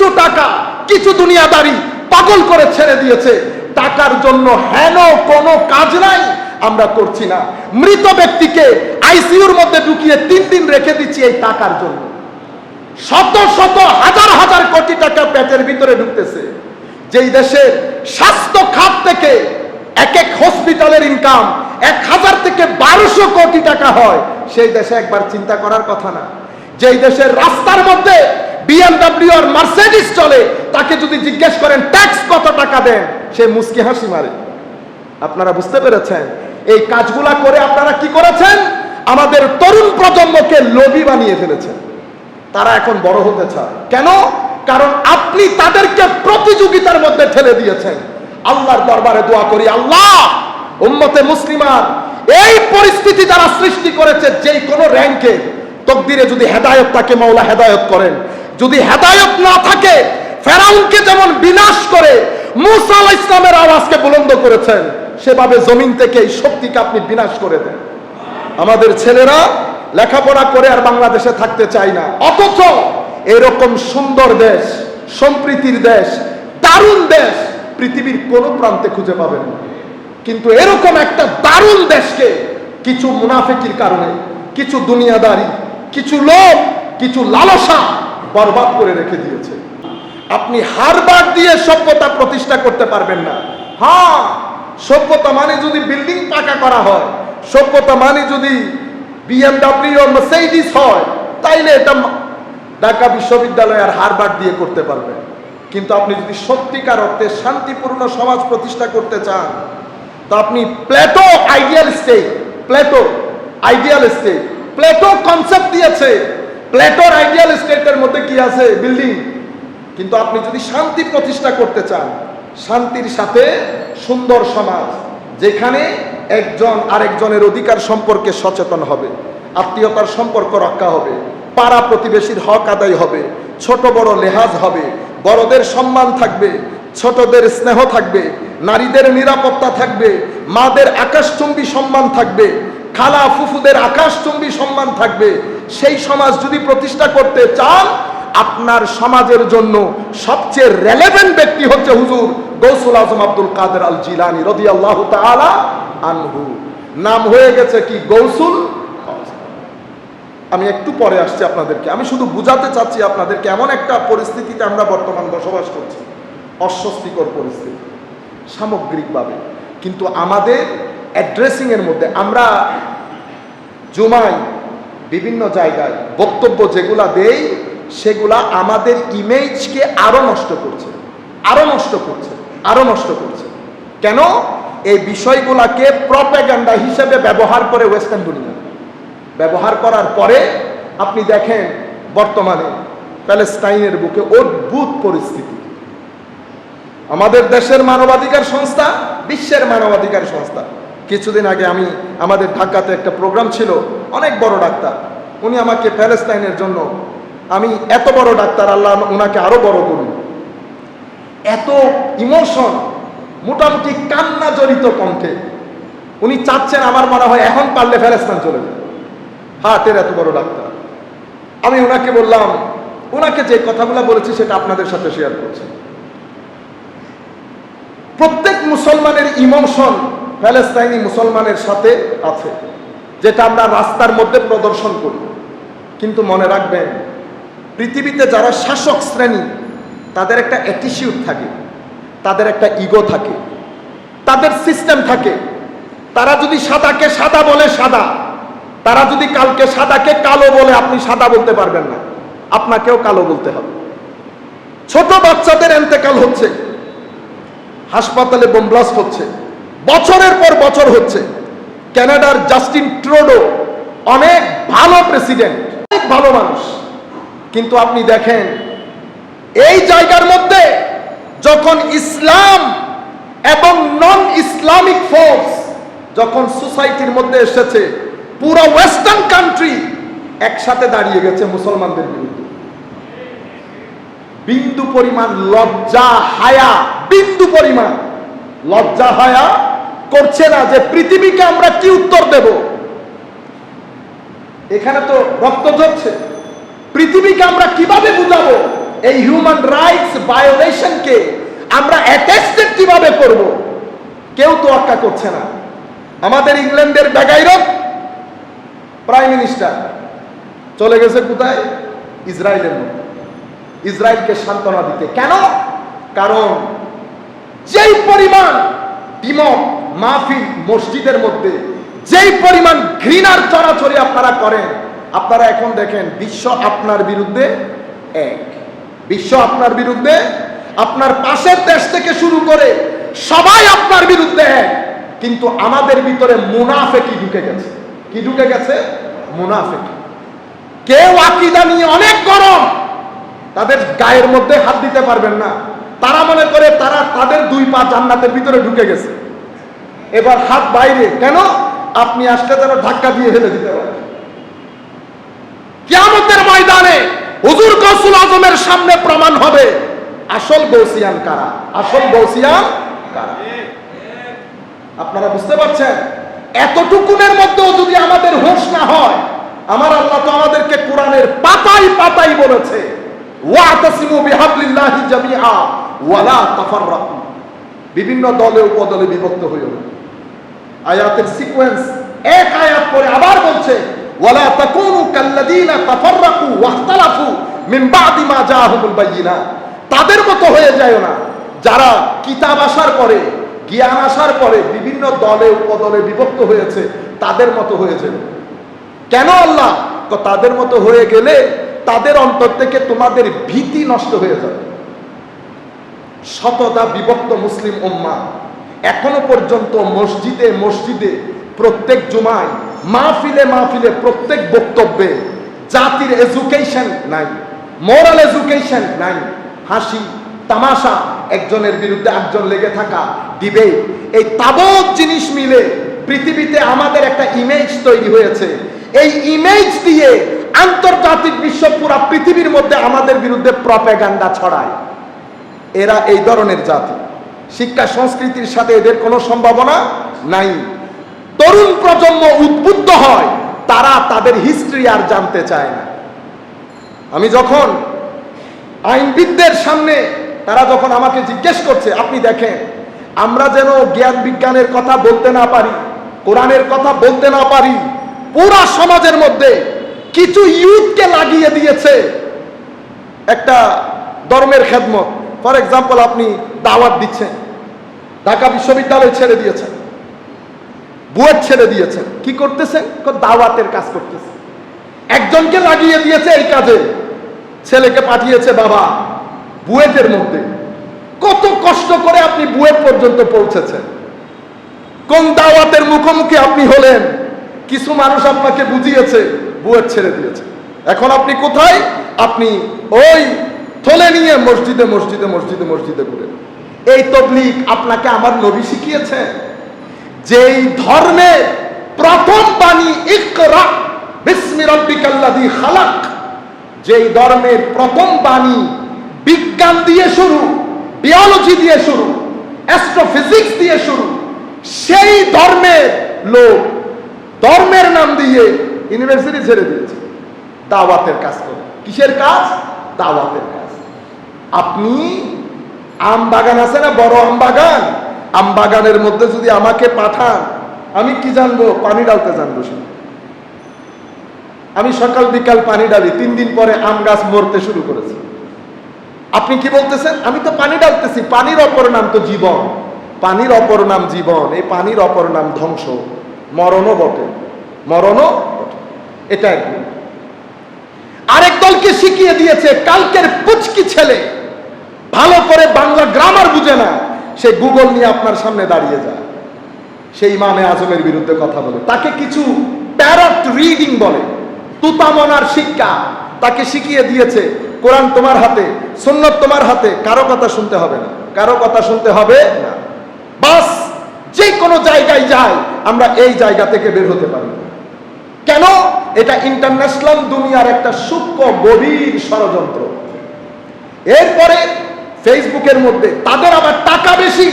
কিছু টাকা, কিছু দুনিয়াদারি পাগল করে ছেড়ে দিয়েছে। টাকার জন্য হেন কোনো কাজ নাই, আমরা করছি না। মৃত ব্যক্তিকে আইসিইউর মধ্যে ঢুকিয়ে তিন দিন রেখে দিচ্ছি এই টাকার জন্য। শত শত, হাজার হাজার কোটি টাকা পেটের ভিতরে ঢুকতেছে। যেই দেশের স্বাস্থ্য খাত থেকে এক এক হসপিটালের ইনকাম এক হাজার থেকে বারোশো কোটি টাকা হয়, সেই দেশে একবার চিন্তা করার কথা না। যেই দেশের রাস্তার মধ্যে বিএমডব্লিউ আর মার্সিডিস চলে, তাকে যদি জিজ্ঞেস করেন ট্যাক্স কত টাকা দেন? সে মুস্কি হাসি মারে। আপনারা বুঝতে পেরেছেন? এই কাজগুলা করে আপনারা কি করেছেন? আমাদের তরুণ প্রজন্মকে লোভী বানিয়ে ফেলেছেন। তারা এখন বড় হতে চায়। কেন? কারণ আপনি তাদেরকে প্রতিযোগিতার মধ্যে ঠেলে দিয়েছেন। আল্লাহর দরবারে দোয়া করি, আল্লাহ, উম্মতে মুসলিমার, এই পরিস্থিতি যারা সৃষ্টি করেছে যে কোনো র্যাঙ্কে তকদিরে যদি হেদায়ত তাকে মাওলা হেদায়ত করেন। যদি হেদায়ত না থাকে, ফেরাউনকে যেমন বিনাশ করে, মুসা আলাইহিস ইসলামের আওয়াজকে বুলন্দ করেছেন, সেভাবে জমিন থেকে এই শক্তিকে আপনি বিনাশ করে দেন। আমাদের ছেলেরা লেখাপড়া করে আর বাংলাদেশে থাকতে চায় না। অথচ এরকম সুন্দর দেশ, সম্প্রীতির দেশ, দারুণ দেশ পৃথিবীর কোন প্রান্তে খুঁজে পাবেন কিন্তু এরকম একটা দারুণ দেশকে কিছু মুনাফিকির কারণে, কিছু দুনিয়াদারি, কিছু লোক কিছু লালসা বরবাদ করে রেখে দিয়েছে। আপনি হারবার দিয়ে সভ্যতা প্রতিষ্ঠা করতে পারবেন না। হ্যাঁ সভ্যতা মানে যদি বিল্ডিং পাকা করা হয়, সভ্যতা মানে যদি বিএমডব্লিউ মেসেডিস হয়, তাইলে এটা ঢাকা বিশ্ববিদ্যালয় আর হারবার দিয়ে করতে পারবেন কিন্তু আপনি যদি সত্যিকার অর্থে শান্তিপূর্ণ সমাজ প্রতিষ্ঠা করতে চান, তো আপনি Plato ideal state Plato ideal state Plato concept দিয়েছে। প্লেটোর আইডিয়াল স্টেটের মধ্যে কি আছে? বিল্ডিং। কিন্তু আপনি যদি শান্তি প্রতিষ্ঠা করতে চান, শান্তির সাথে সুন্দর সমাজ, যেখানে একজন আরেকজনের অধিকার সম্পর্কে সচেতন হবে, আত্মীয়তার সম্পর্ক রক্ষা হবে, পাড়া প্রতিবেশীর হক আদায় হবে, ছোট বড় লেহাজ হবে, বড়দের সম্মান থাকবে, ছোটদের স্নেহ থাকবে, নারীদের নিরাপত্তা থাকবে, মাদের আকাশচুম্বী সম্মান থাকবে, খালা ফুফুদের আকাশচুম্বী সম্মান থাকবে সেই সমাজ যদি প্রতিষ্ঠা করতে চান, আপনার সমাজের জন্য সবচেয়ে রেলেভেন্ট ব্যক্তি হচ্ছে হুজুর গৌসুল আজম আব্দুল কাদের আল জিলানি রদি আল্লাহ আনহু। নাম হয়ে গেছে কি? গৌসুল আমি একটু পরে আসছি আপনাদেরকে। আমি শুধু বুঝাতে চাচ্ছি আপনাদেরকে, এমন একটা পরিস্থিতিতে আমরা বর্তমান বসবাস করছি। অস্বস্তিকর পরিস্থিতি, সামগ্রিকভাবে। কিন্তু আমাদের অ্যাড্রেসিংয়ের মধ্যে আমরা জুমাই বিভিন্ন জায়গায় বক্তব্য যেগুলা দেই, সেগুলা আমাদের ইমেজকে আরও নষ্ট করছে। আরও নষ্ট করছে, আরও নষ্ট করছে। কেন? এই বিষয়গুলাকে প্রপেগান্ডা হিসেবে ব্যবহার করে ওয়েস্টার্ন দুনিয়া। ব্যবহার করার পরে আপনি দেখেন বর্তমানে প্যালেস্টাইনের বুকে অদ্ভুত পরিস্থিতি। আমাদের দেশের মানবাধিকার সংস্থা, বিশ্বের মানবাধিকার সংস্থা। কিছুদিন আগে আমি আমাদের ঢাকাতে একটা প্রোগ্রাম ছিল অনেক বড় ডাক্তার। উনি আমাকে প্যালেস্টাইনের জন্য, আমি এত বড় ডাক্তার, আল্লাহ ওনাকে আরও বড় করুন। এত ইমোশন, মোটামুটি কান্না জড়িত কণ্ঠে। উনি চাচ্ছেন আমার মনে হয় এখন পারলে ফেরেস্তান চলে যাবে। হার্টের এত বড় ডাক্তার। আমি ওনাকে বললাম ওনাকে যে কথাগুলো বলেছি সেটা আপনাদের সাথে শেয়ার করছি। প্রত্যেক মুসলমানের ইমোশন প্যালেস্তাইনি মুসলমানের সাথে আছে। যেটা আমরা রাস্তার মধ্যে প্রদর্শন করি। কিন্তু মনে রাখবেন, পৃথিবীতে যারা শাসক শ্রেণি, তাদের একটা অ্যাটিটিউড থাকে, তাদের একটা ইগো থাকে, তাদের সিস্টেম থাকে। তারা যদি সাদাকে সাদা বলে সাদা, তারা যদি কালকে সাদাকে কালো বলে আপনি সাদা বলতে পারবেন না। আপনাকেও কালো বলতে হবে। ছোট বাচ্চাদের এন্তেকাল হচ্ছে, হাসপাতালে বোম ব্লাস্ট হচ্ছে, বছরের পর বছর হচ্ছে। কানাডার জাস্টিন ট্রোডো, অনেক ভালো প্রেসিডেন্ট, অনেক ভালো মানুষ। কিন্তু আপনি দেখেন, এই জায়গার মধ্যে যখন ইসলাম এবং নন ইসলামিক ফোর্স যখন সোসাইটির মধ্যে এসেছে, পুরো ওয়েস্টার্ন কান্ট্রি একসাথে দাঁড়িয়ে গেছে মুসলমানদের বিরুদ্ধে। বিন্দু পরিমাণ লজ্জা, হায়া, বিন্দু পরিমাণ লজ্জা, হায়া করছে না যে পৃথিবীকে আমরা কি উত্তর দেব? এখানে তো রক্ত ঝরছে। পৃথিবীকে আমরা কীভাবে বুঝাবো? এই হিউম্যান রাইটস ভায়োলেশনকে আমরা অ্যাটেস্টেড কীভাবে করব? কেউ তো আক্কা করছে না। আমাদের ইংল্যান্ডের বেগাইরত প্রাইম মিনিস্টার চলে গেছে কোথায়? ইসরায়েলের মধ্যে। ইসরায়েলকে সান্ত্বনা দিতে। কেন? কারণ যেই পরিমাণ বিমত মাহফিল মসজিদের মধ্যে, যেই পরিমাণ ঘৃণার চরাচরি আপনারা করেন, আপনারা এখন দেখেন বিশ্ব আপনার বিরুদ্ধে এক। বিশ্ব আপনার বিরুদ্ধে, আপনার পাশের দেশ থেকে শুরু করে সবাই আপনার বিরুদ্ধে এক। কিন্তু আমাদের ভিতরে মুনাফেকি ঢুকে গেছে। কি ঢুকে গেছে? মুনাফেকি। কেউ আকিদা নিয়ে অনেক গরম, তাদের গায়ের মধ্যে হাত দিতে পারবেন না। তারা মনে করে তারা তাদের দুই পা জান্নাতের ভিতরে ঢুকে গেছে। এবার হাত বাইরে। কেন? আপনি আসলে যেন ধাক্কা দিয়ে ফেলে দিতে পারেন। কিয়ামতের ময়দানে হুজুর গৌসুল আজমের সামনে প্রমাণ হবে। আসল গৌসিয়ান কারা? আসল গৌসিয়ান কারা? আপনারা বুঝতে পারছেন? এতটুকুনের মধ্যেও যদি আমাদের হোশ না হয়, আমার আল্লাহ তো আমাদেরকে কোরআনের পাতাই পাতাই বলেছে, ওয়াতাসিমু বিহাবলিল্লাহি জামিআ ওয়ালা তাফাররাকু। বিভিন্ন দলে উপদলে বিভক্ত হইও না আয়াতের সিকোয়েন্স এক আয়াত পরে আবার বলছে, ওয়ালা তাকুনু কাল্লাযীনা তাফাররাকু ওয়াখতালাফু মিন বাদি মা জাআহুমুল বায়িনাত তাদের মতো হয়ে যায় না। যারা কিতাব আসার পরে, জ্ঞান আসার পরে বিভিন্ন দলে, উপদলে বিভক্ত হয়েছে, তাদের মতো হয়েছে। কেন আল্লাহ? তাদের মতো হয়ে গেলে তাদের অন্তর থেকে তোমাদের ভীতি নষ্ট হয়ে যাবে। শতদা বিভক্ত মুসলিম উম্মা। এখনও পর্যন্ত মসজিদে মসজিদে প্রত্যেক জুমায়, মাহফিলে মাহফিলে প্রত্যেক বক্তব্যে জাতির এডুকেশন নাই মোরাল এডুকেশন নাই। হাসি, তামাশা একজনের বিরুদ্ধে একজন লেগে থাকা ডিবেট এই তাবৎ জিনিস মিলে পৃথিবীতে আমাদের একটা ইমেজ তৈরি হয়েছে। এই ইমেজ দিয়ে আন্তর্জাতিক বিশ্ব পুরা পৃথিবীর মধ্যে আমাদের বিরুদ্ধে প্রপেগান্ডা ছড়ায়। এরা এই ধরনের জাতি। শিক্ষা সংস্কৃতির সাথে এদের কোনো সম্ভাবনা নাই। তরুণ প্রজন্ম উদ্বুদ্ধ হয়, তারা তাদের হিস্ট্রি আর জানতে চায় না। আমি যখন আইনবিদদের সামনে তারা যখন আমাকে জিজ্ঞেস করছে, আপনি দেখেন, আমরা যেন জ্ঞান বিজ্ঞানের কথা বলতে না পারি, কোরআনের কথা বলতে না পারি, পুরা সমাজের মধ্যে কিছু ইউথকে লাগিয়ে দিয়েছে একটা ধর্মের খেদমত। ফর এক্সাম্পল আপনি দাওয়াত দিচ্ছেন। ঢাকা বিশ্ববিদ্যালয় ছেড়ে দিয়েছেন। বুয়েট ছেড়ে দিয়েছেন। কি করতেছেন? দাওয়াতের কাজ করতেছেন। একজনকে লাগিয়ে দিয়েছে এই কাজে। ছেলেকে পাঠিয়েছে বাবা বুয়েটের মধ্যে। কত কষ্ট করে আপনি বুয়েট পর্যন্ত পৌঁছেছেন। কোন দাওয়াতের মুখোমুখি আপনি হলেন? কিছু মানুষ আপনাকে বুঝিয়েছে, বুয়েট ছেড়ে দিয়েছে। এখন আপনি কোথায়? আপনি ওই থলে নিয়ে মসজিদে মসজিদে মসজিদে মসজিদে ঘুরে। এই তবলিক আপনাকে আমার নবী শিখিয়েছেন যেই ধর্মে প্রথম বাণী, ইকরা, বিসমি রাব্বিকাল্লাযী খালাক, যেই ধর্মের প্রথম বাণী, বিজ্ঞান দিয়ে শুরু বিয়োলজি দিয়ে শুরু অ্যাস্ট্রোফিজিক্স দিয়ে শুরু, সেই ধর্মের লোক ধর্মের নাম দিয়ে ইউনিভার্সিটি ছেড়ে দিয়েছে। দাওয়াতের কাজ করে। কিসের কাজ? দাওয়াতের কাজ। আপনি আম বাগান আছে না বড় আম বাগান? আম বাগানের মধ্যে যদি আমাকে পাঠান, আমি কি জানব? পানি ডালতে জানব শুধু। আমি সকাল বিকাল পানি ডালি, তিন দিন পরে আম গাছ মরতে শুরু করেছে। আপনি কি বলতেছেন? আমি তো পানি ডালতেছি, পানির অপর নাম তো জীবন। পানির অপর নাম জীবন, এই পানির অপর নাম ধ্বংস। মরণও বটে, মরণও এটা আরেক দলকে শিখিয়ে দিয়েছে, কালকের পুচকি ছেলে। ভালো করে বাংলা গ্রামার বুঝে না, সে গুগল নিয়ে আপনার সামনে দাঁড়িয়ে যায়। সেই ইমামে আজমের বিরুদ্ধে কথা বলে। তাকে কিছু প্যারট রিডিং বলে। তুতামনার শিক্ষা, তাকে শিখিয়ে দিয়েছে, কোরআন তোমার হাতে, সুন্নত তোমার হাতে, কারও কথা শুনতে হবে না। কারও কথা শুনতে হবে না। বাস যে কোনো জায়গায় যায়, আমরা এই জায়গা থেকে বের হতে পারি। কেন? এটা ইন্টারন্যাশনাল দুনিয়ার একটা সূক্ষ্ম গভীর ষড়যন্ত্র। এরপরে ফেসবুকের মধ্যে, তাদের আবার টাকা বেশি।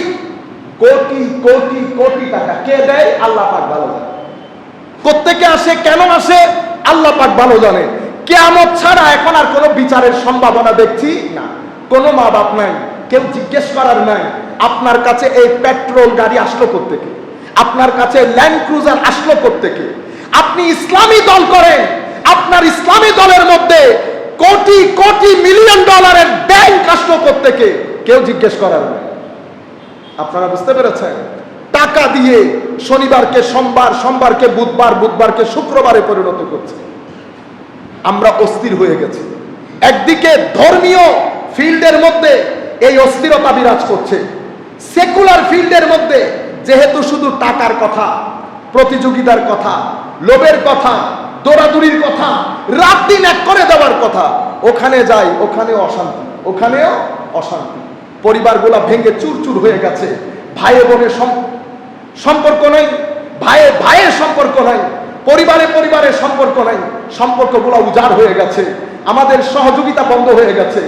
কোটি কোটি কোটি টাকা। কে দেয়? আল্লাহ পাক ভালো জানে। কোত্থেকে আসে কেন আসে? আল্লাহ পাক ভালো জানে। কেয়ামত ছাড়া এখন আর কোনো বিচারের সম্ভাবনা দেখছি না। কোনো মা বাপ নাই, কেউ জিজ্ঞেস করার নাই, আপনার কাছে এই পেট্রোল গাড়ি আসলো থেকে আপনার কাছে ল্যান্ড ক্রুজার আসলো থেকে আপনি ইসলামী দল করেন, আপনার ইসলামী দলের মধ্যে কোটি কোটি মিলিয়ন ডলারের ব্যাংক আসলো থেকে কেউ জিজ্ঞেস করার আপনারা বুঝতে পেরেছেন? টাকা দিয়ে শনিবারকে সোমবার, সোমবারকে বুধবার, বুধবারকে শুক্রবারে পরিণত করছে। আমরা অস্থির হয়ে গেছি। একদিকে ধর্মীয় ফিল্ডের মধ্যে এই অস্থিরতা বিরাজ করছে। সেকুলার ফিল্ডের মধ্যে যেহেতু শুধু টাকার কথা, প্রতিযোগিতার কথা, লোভের কথা দৌড়াদৌড়ির কথা, রাত দিন এক করে দেওয়ার কথা। ওখানে যাই, ওখানেও অশান্তি ওখানেও অশান্তি। পরিবারগুলা ভেঙে চুরচুর হয়ে গেছে। ভাই বোনের সম্পর্ক নাই, ভাইয়ে, ভাইয়ের সম্পর্ক নাই, পরিবারে পরিবারের সম্পর্ক নাই, সম্পর্কগুলো উজাড় হয়ে গেছে। আমাদের সহযোগিতা বন্ধ হয়ে গেছে।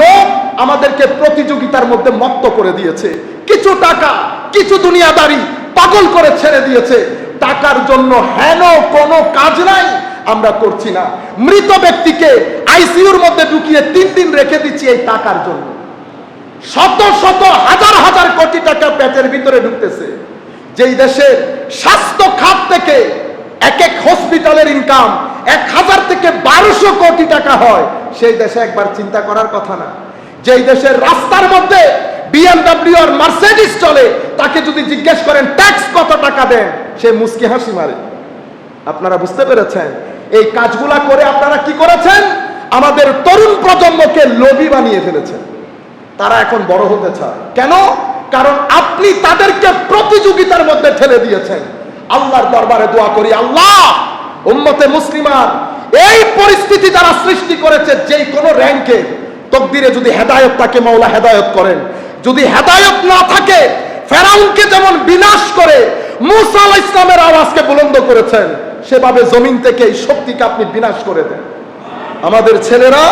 লোক আমাদেরকে প্রতিযোগিতার মধ্যে মত্ত করে দিয়েছে। কিছু টাকা, কিছু দুনিয়াদারি পাগল করে ছেড়ে দিয়েছে। টাকার জন্য হেন কোনো কাজ নাই, আমরা করছি না। মৃত ব্যক্তিকে আইসিইউর মধ্যে ঢুকিয়ে তিন দিন রেখে দিচ্ছি এই টাকার জন্য। শত শত, হাজার হাজার কোটি টাকা পেটের ভিতরে ঢুকতেছে। যেই দেশের স্বাস্থ্য খাত থেকে এক এক হসপিটালের ইনকাম এক হাজার থেকে বারোশো কোটি টাকা হয়, সেই দেশে একবার চিন্তা করার কথা না। যেই দেশের রাস্তার মধ্যে বিএমডব্লিউ আর মার্সিডিস চলে তাকে যদি জিজ্ঞেস করেন ট্যাক্স কত টাকা দেন? সে মুস্কি হাসি মারে। আপনারা বুঝতে পেরেছেন? এই কাজগুলা করে আপনারা কি করেছেন? আমাদের তরুণ প্রজন্মকে লোভী বানিয়ে ফেলেছেন তারা এখন বড় হতে চায়। কেন? কারণ আপনি তাদেরকে প্রতিযোগিতার মধ্যে ঠেলে দিয়েছেন। আল্লাহর দরবারে দোয়া করি, আল্লাহ, উম্মতে মুসলিমার এই পরিস্থিতি যারা সৃষ্টি করেছে যে কোনো র্যাঙ্কে, তকদিরে যদি হেদায়ত তাকে মৌলা হেদায়ত করেন। যদি হেদায়ত না থাকে ফেরাউনকে যেমন বিনাশ করে মুসা আলাইহিস ইসলামের আওয়াজকে বুলন্দ করেছেন, সেভাবে জমিন থেকে এই শক্তিকে আপনি বিনাশ করে দেন। আমাদের ছেলেরা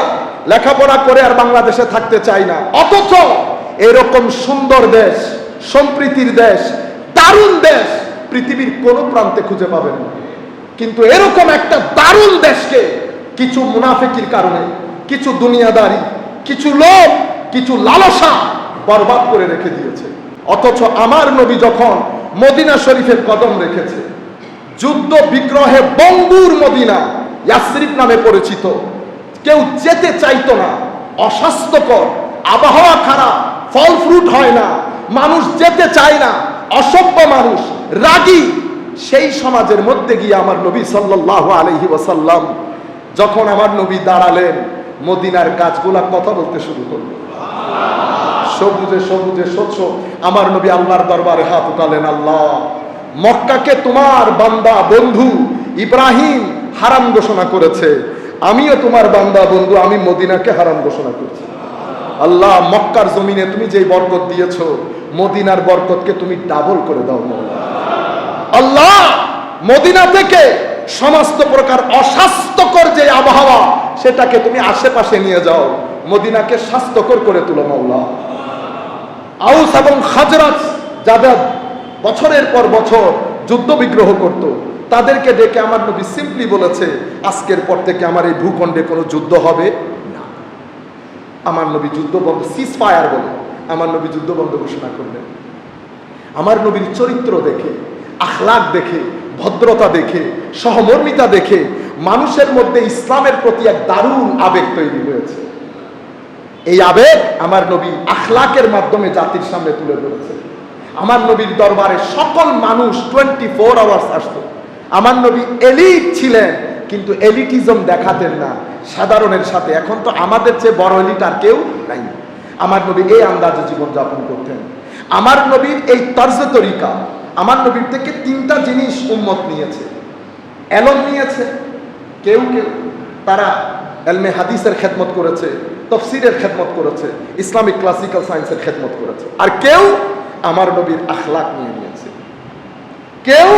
লেখাপড়া করে আর বাংলাদেশে থাকতে চায় না। অথচ এরকম সুন্দর দেশ, সম্প্রীতির দেশ, দারুণ দেশ পৃথিবীর কোনো প্রান্তে খুঁজে পাবেন কিন্তু এরকম একটা দারুণ দেশকে কিছু মুনাফিকির কারণে, কিছু দুনিয়াদারি, কিছু লোক কিছু লালসা বরবাদ করে রেখে দিয়েছে। অথচ আমার নবী যখন মদিনা শরীফের কদম রেখেছে, যুদ্ধ বিগ্রহে বঙ্গুর মদিনা ইয়াসরিফ নামে পরিচিত, কেউ যেতে চাইতো না, অস্বাস্থ্যকর, আবহাওয়া খারাপ, ফল ফ্রুট হয় না, মানুষ যেতে চায় না, অসভ্য মানুষ, রাগী। সেই সমাজের মধ্যে গিয়ে আমার নবী সাল্লাল্লাহু আলাইহি ওয়াসাল্লাম যখন আমার নবী দাঁড়ালেন, মদিনার গাছগুলা কথা বলতে শুরু করল সবুজে সবুজে, স্বচ্ছ। আমার নবী আল্লাহর দরবারে হাত উঠালেন, আল্লাহ, মক্কাকে তোমার বান্দা, বন্ধু ইব্রাহিম হারাম ঘোষণা করেছে। আমিও তোমার বান্দা, বন্ধু, আমি মদিনাকে হারাম ঘোষণা করছি। আল্লাহ, মক্কার জমিনে তুমি যেই বরকত দিয়েছ, মদিনার বরকতকে তুমি ডাবল করে দাও আল্লাহ, মদিনা থেকে সমস্ত প্রকার অস্বাস্থ্যকর যে আবহাওয়া, সেটাকে তুমি আশেপাশে নিয়ে যাও। মদিনাকে স্বাস্থ্যকর করে তুলো মাওলা আউস এবং খাজরাজ যাদের বছরের পর বছর যুদ্ধ বিগ্রহ করত, তাদেরকে ডেকে আমার নবী সিম্পলি বলেছে, আজকের পর থেকে আমার এই ভূখণ্ডে কোনো যুদ্ধ হবে না। আমার নবী যুদ্ধ বন্ধ সিজ ফায়ার বলে, আমার নবী যুদ্ধ বন্ধ ঘোষণা করলেন। আমার নবীর চরিত্র দেখে, আখলাক দেখে, ভদ্রতা দেখে, সহমর্মিতা দেখে মানুষের মধ্যে ইসলামের প্রতি এক দারুণ আবেগ তৈরি হয়েছে। এই আবেগ আমার নবী আখলাকের মাধ্যমে জাতির সামনে তুলে ধরেছে। আমার নবীর দরবারে সকল মানুষ টোয়েন্টি ফোর আওয়ার্স আসতো। আমার নবী এলিট ছিলেন, কিন্তু এলিটিজম দেখাতেন না। সাধারণের সাথে। এখন তো আমাদের চেয়ে বড় এলিট আর কেউ নাই। আমার নবী এই আন্দাজে জীবনযাপন করতেন। আমার নবীর এই তর্জ তরিকা, আমার নবীর থেকে তিনটা জিনিস উন্মত নিয়েছে। এলম নিয়েছে, কেউ কেউ। তারা এলমে হাদিসের খেদমত করেছে, তফসিরের খেদমত করেছে, ইসলামিক ক্লাসিক্যাল সায়েন্সের খেদমত করেছে। আর কেউ আমার নবীর আখলাক নিয়ে নিয়েছে। কেউ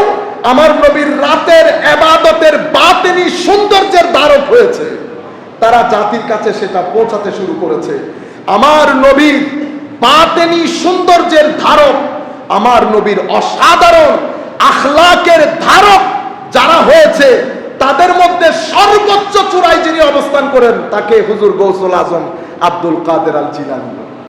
আমার নবীর রাতের এবাদতের বাতেনি সৌন্দর্যের ধারক হয়েছে। তারা জাতির কাছে সেটা পৌঁছাতে শুরু করেছে। আমার নবীর বাতেনি সৌন্দর্যের ধারক, আমার নবীর অসাধারণ আখলাকের ধারক যারা হয়েছে তাদের মধ্যে সর্বোচ্চ চূড়ায় যিনি অবস্থান করেন, তাকে হুজুর গৌসুল আজম আব্দুল কাদের আল জিলানি।